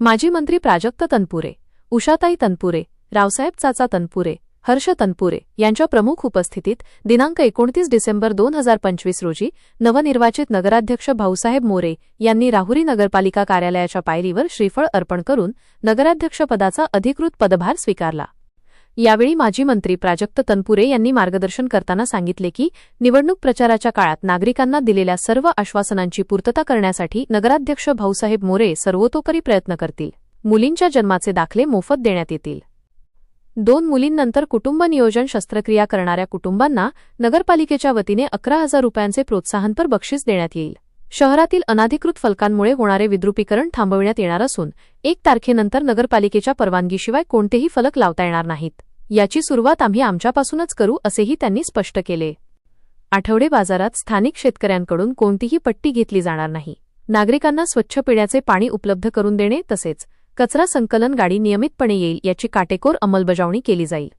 माजी मंत्री प्राजक्त तनपुरे उषाताई तनपुरे रावसाहेब चाचा तनपुरे हर्ष तनपुरे यांच्या प्रमुख उपस्थितीत दिनांक एकोणतीस डिसेंबर दोन हजार पंचवीस रोजी नवनिर्वाचित नगराध्यक्ष भाऊसाहेब मोरे यांनी राहुरी नगरपालिका कार्यालयाच्या पायरीवर श्रीफळ अर्पण करून नगराध्यक्षपदाचा अधिकृत पदभार स्वीकारला. यावेळी माजी मंत्री प्राजक्त तनपुरे यांनी मार्गदर्शन करताना सांगितले की निवडणूक प्रचाराच्या काळात नागरिकांना दिलेल्या सर्व आश्वासनांची पूर्तता करण्यासाठी नगराध्यक्ष भाऊसाहेब मोरे सर्वतोपरी प्रयत्न करतील. मुलींच्या जन्माचे दाखले मोफत देण्यात येतील. दोन मुलींनंतर कुटुंब नियोजन शस्त्रक्रिया करणाऱ्या कुटुंबांना नगरपालिकेच्या वतीने अकरा हजार रुपयांचे प्रोत्साहनपर बक्षीस देण्यात येईल. शहरातील अनाधिकृत फलकांमुळे होणारे विद्रुपीकरण थांबविण्यात येणार असून एक तारखेनंतर नगरपालिकेच्या परवानगीशिवाय कोणतेही फलक लावता येणार नाहीत. याची सुरुवात आम्ही आमच्यापासूनच करू असेही त्यांनी स्पष्ट केले. आठवडे बाजारात स्थानिक शेतकऱ्यांकडून कोणतीही पट्टी घेतली जाणार नाही. नागरिकांना स्वच्छ पिण्याचे पाणी उपलब्ध करून देणे तसेच कचरा संकलन गाडी नियमितपणे येईल याची काटेकोर अंमलबजावणी केली जाईल.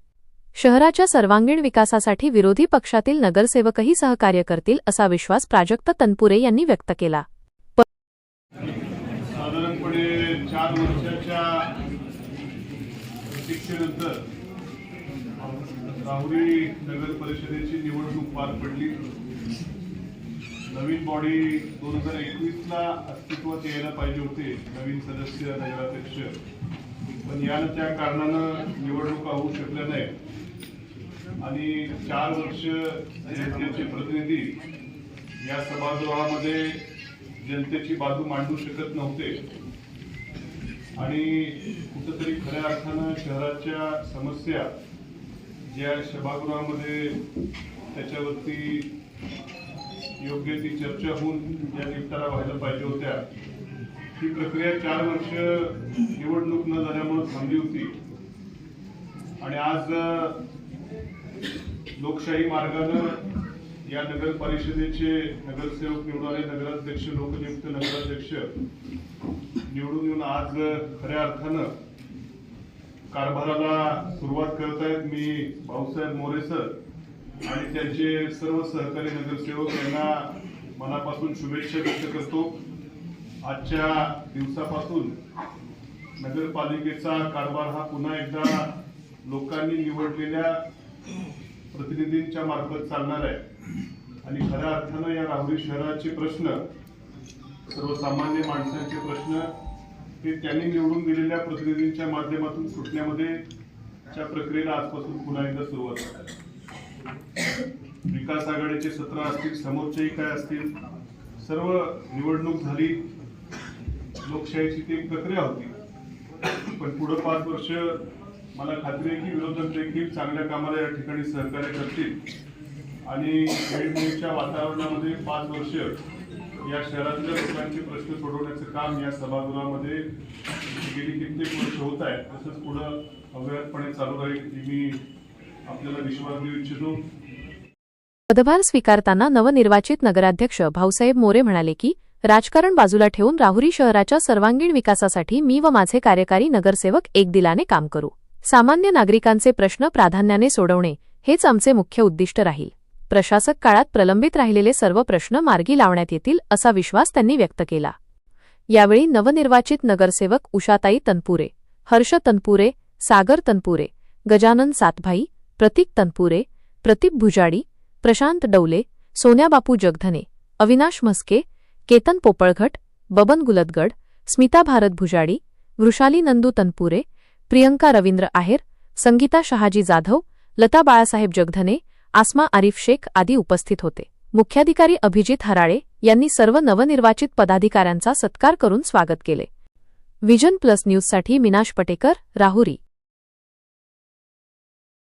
शहराच्या सर्वांगीण विकासासाठी विरोधी पक्षातील नगरसेवकही सहकार्य करतील असा विश्वास प्राजक्त तनपुरे यांनी व्यक्त केला. साधारणपणे चार वर्षाच्या प्रतीक्षेनंतर राहुरी नगर परिषदेची निवडणूक पार पडली. नवीन बॉडी दोन हजार एकवीसला अस्तित्वात यायला पाहिजे होते नवीन सदस्य नगराध्यक्ष. पण या त्या कारणानं निवडणूक होऊ शकलं नाही आणि चार वर्ष जनतेचे प्रतिनिधी या सभागृहामध्ये जनतेची बाजू मांडू शकत नव्हते. आणि कुठंतरी खऱ्या अर्थानं शहराच्या समस्या ज्या सभागृहामध्ये त्याच्यावरती योग्य ती चर्चा होऊन ज्या निपटारा व्हायला पाहिजे होत्या ही प्रक्रिया चार वर्ष निवडणूक न झाल्यामुळे थांबली होती. आणि आज लोकशाही मार्गानं या नगर परिषदेचे नगरसेवक निवडून आले नगराध्यक्ष लोकनियुक्त नगराध्यक्ष निवडून येऊन आज खऱ्या अर्थानं कारभाराला सुरुवात करत आहेत मी भाऊसाहेब मोरे सर आणि त्यांचे सर्व सहकारी नगरसेवक यांना मनापासून शुभेच्छा व्यक्त करतो. आजच्या दिवसापासून नगरपालिकेचा कारभार हा पुन्हा एकदा लोकांनी निवडलेल्या प्रतिनिधींच्या मार्फत चालणार आहे. आणि खऱ्या अर्थानं या राहुरी शहराचे प्रश्न सर्वसामान्य माणसांचे प्रश्न हे त्यांनी निवडून दिलेल्या प्रतिनिधींच्या माध्यमातून सुटण्यामध्ये च्या प्रक्रियेला आजपासून पुन्हा एकदा सुरुवात आहे विकास आघाडीचे सत्र असतील समोरचेही काय असतील सर्व निवडणूक झाली लोकशाहीची ती प्रक्रिया होती. पण पुढं पाच वर्ष मला खात्री आहे की विरोधक देखील चांगल्या कामाला या ठिकाणी सहकार्य करतील. आणि खेळमेळीच्या वातावरणामध्ये पाच वर्ष या शहरातल्या लोकांचे प्रश्न सोडवण्याचं काम या सभागृहामध्ये गेली कित्येक वर्ष होत आहे. तसंच पुढं अव्याहतपणे चालू राहील ही मी आपल्याला विश्वास देऊ इच्छितो. पदभार स्वीकारताना नवनिर्वाचित नगराध्यक्ष भाऊसाहेब मोरे म्हणाले की राजकारण बाजूला ठेवून राहुरी शहराच्या सर्वांगीण विकासासाठी मी व माझे कार्यकारी नगरसेवक एक दिलाने काम करू. सामान्य नागरिकांचे प्रश्न प्राधान्याने सोडवणे हेच आमचे मुख्य उद्दिष्ट राहील. प्रशासक काळात प्रलंबित राहिलेले सर्व प्रश्न मार्गी लावण्यात येतील असा विश्वास त्यांनी व्यक्त केला. यावेळी नवनिर्वाचित नगरसेवक उषाताई तनपुरे हर्ष तनपुरे सागर तनपुरे गजानन सातभाई प्रतीक तनपुरे प्रतीप भुजाडी प्रशांत डवले सोन्याबापू जगधने अविनाश म्हस्के केतन पोपळघट बबन गुलदगड स्मिता भारत भुजाडी वृषाली नंदू तनपुरे प्रियंका रवींद्र आहेर संगीता शहाजी जाधव लता बाळासाहेब जगधने आसमा आरिफ शेख आदी उपस्थित होते. मुख्याधिकारी अभिजित हराळे यांनी सर्व नवनिर्वाचित पदाधिकाऱ्यांचा सत्कार करून स्वागत केले. विजन प्लस न्यूजसाठी मिनाश पटेकर राहुरी.